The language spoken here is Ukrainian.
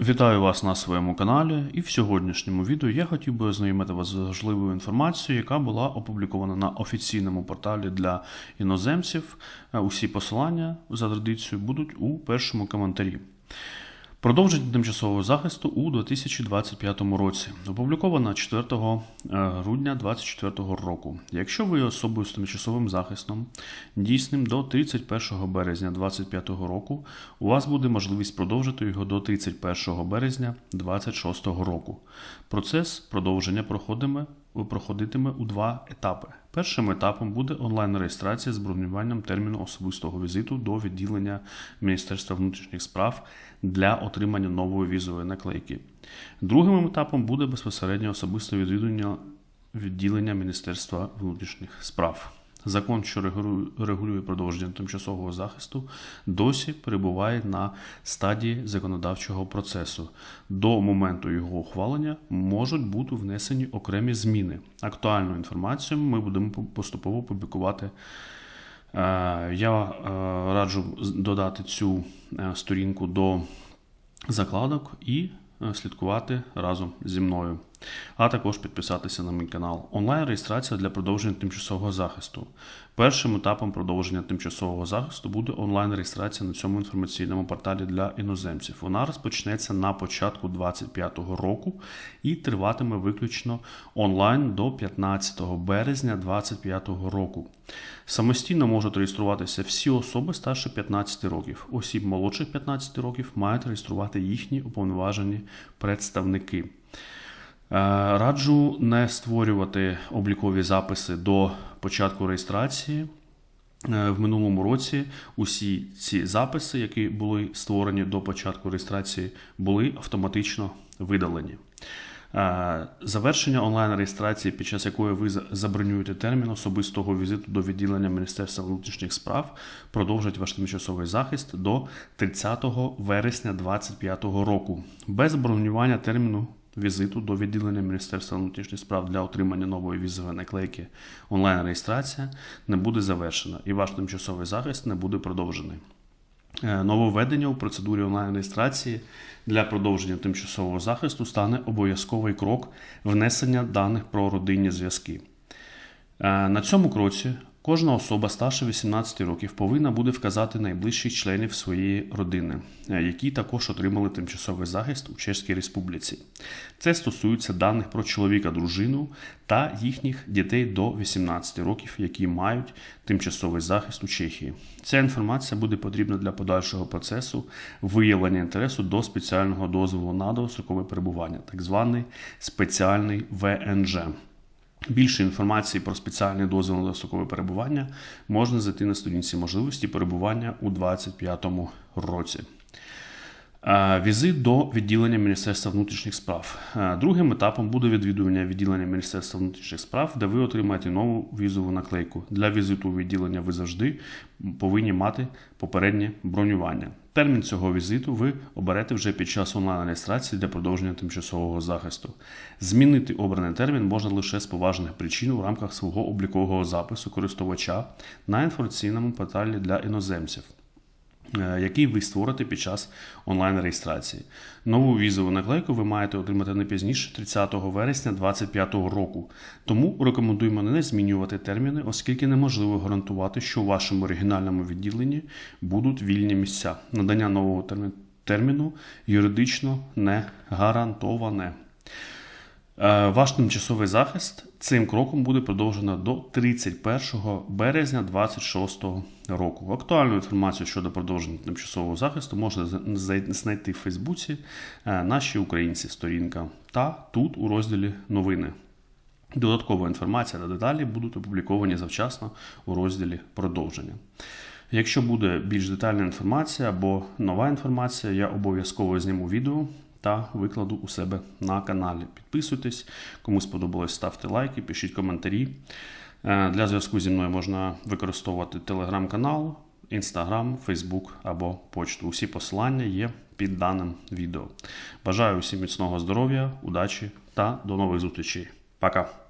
Вітаю вас на своєму каналі, і в сьогоднішньому відео я хотів би ознайомити вас з важливою інформацією, яка була опублікована на офіційному порталі для іноземців. Усі посилання за традицією будуть у першому коментарі. Продовження тимчасового захисту у 2025 році. Опубліковано 4 е, грудня 2024 року. Якщо ви особою з тимчасовим захистом, дійсним до 31 березня 2025 року, у вас буде можливість продовжити його до 31 березня 2026 року. Процес продовження проходиме, проходитиме у два етапи. Першим етапом буде онлайн-реєстрація з бронюванням терміну особистого візиту до відділення Міністерства внутрішніх справ для отримання нової візової наклейки. Другим етапом буде безпосередньо особисте відвідування відділення Міністерства внутрішніх справ. Закон, що регулює- продовження тимчасового захисту, досі перебуває на стадії законодавчого процесу. До моменту його ухвалення можуть бути внесені окремі зміни. Актуальну інформацію ми будемо поступово публікувати. Е, Я е, раджу додати цю е, сторінку до закладок і слідкувати разом зі мною, а також підписатися на мій канал. Онлайн-реєстрація для продовження тимчасового захисту. Першим етапом продовження тимчасового захисту буде онлайн-реєстрація на цьому інформаційному порталі для іноземців. Вона розпочнеться на початку 2025 року і триватиме виключно онлайн до 15 березня 2025 року. Самостійно можуть реєструватися всі особи старше 15 років. Осіб молодших 15 років мають реєструвати їхні уповноважені представники. Е, Раджу не створювати облікові записи до початку реєстрації. Е, В минулому році усі ці записи, які були створені до початку реєстрації, були автоматично видалені. Е, Завершення онлайн-реєстрації, під час якої ви забронюєте термін особистого візиту до відділення Міністерства внутрішніх справ, продовжить ваш тимчасовий захист до 30 вересня 2025 року. Без бронювання терміну візиту до відділення Міністерства внутрішніх справ для отримання нової візової наклейки онлайн-реєстрація не буде завершена і ваш тимчасовий захист не буде продовжений. Е, Нововведення у процедурі онлайн-реєстрації для продовження тимчасового захисту стане обов'язковий крок внесення даних про родинні зв'язки. Е, На цьому кроці кожна особа старше 18 років повинна буде вказати найближчих членів своєї родини, е, які також отримали тимчасовий захист у Чеській Республіці. Це стосується даних про чоловіка, дружину та їхніх дітей до 18 років, які мають тимчасовий захист у Чехії. Ця інформація буде потрібна для подальшого процесу виявлення інтересу до спеціального дозволу на довгострокове перебування, так званий спеціальний ВНЖ. Більше інформації про спеціальний дозвіл на дострокове перебування можна знайти на сторінці можливості перебування у 2025 році. Е, Візит до відділення Міністерства внутрішніх справ. Е, Другим етапом буде відвідування відділення Міністерства внутрішніх справ, де ви отримаєте нову візову наклейку. Для візиту у відділення ви завжди повинні мати попереднє бронювання. Термін цього візиту ви оберете вже під час онлайн-реєстрації для продовження тимчасового захисту. Змінити обраний термін можна лише з поважних причин у рамках свого облікового запису користувача на інформаційному порталі для іноземців який ви створите під час онлайн-реєстрації. Нову візову наклейку ви маєте отримати не пізніше 30 вересня 2025 року. Тому рекомендуємо не змінювати терміни, оскільки неможливо гарантувати, що у вашому оригінальному відділенні будуть вільні місця. Надання нового терміну юридично не гарантоване. Е, Ваш тимчасовий захист цим кроком буде продовжено до 31 березня 2026 року. Актуальну інформацію щодо продовження тимчасового захисту можна знайти в Фейсбуці е, наші українці сторінка та тут у розділі новини. Додаткова інформація та деталі будуть опубліковані завчасно у розділі продовження. Якщо буде більш детальна інформація або нова інформація, я обов'язково зніму відео та викладу у себе на каналі. Підписуйтесь, кому сподобалось, ставте лайки, пишіть коментарі. Е, Для зв'язку зі мною можна використовувати телеграм-канал, інстаграм, фейсбук або почту. Усі посилання є під даним відео. Бажаю усім міцного здоров'я, удачі та до нових зустрічей. Пока!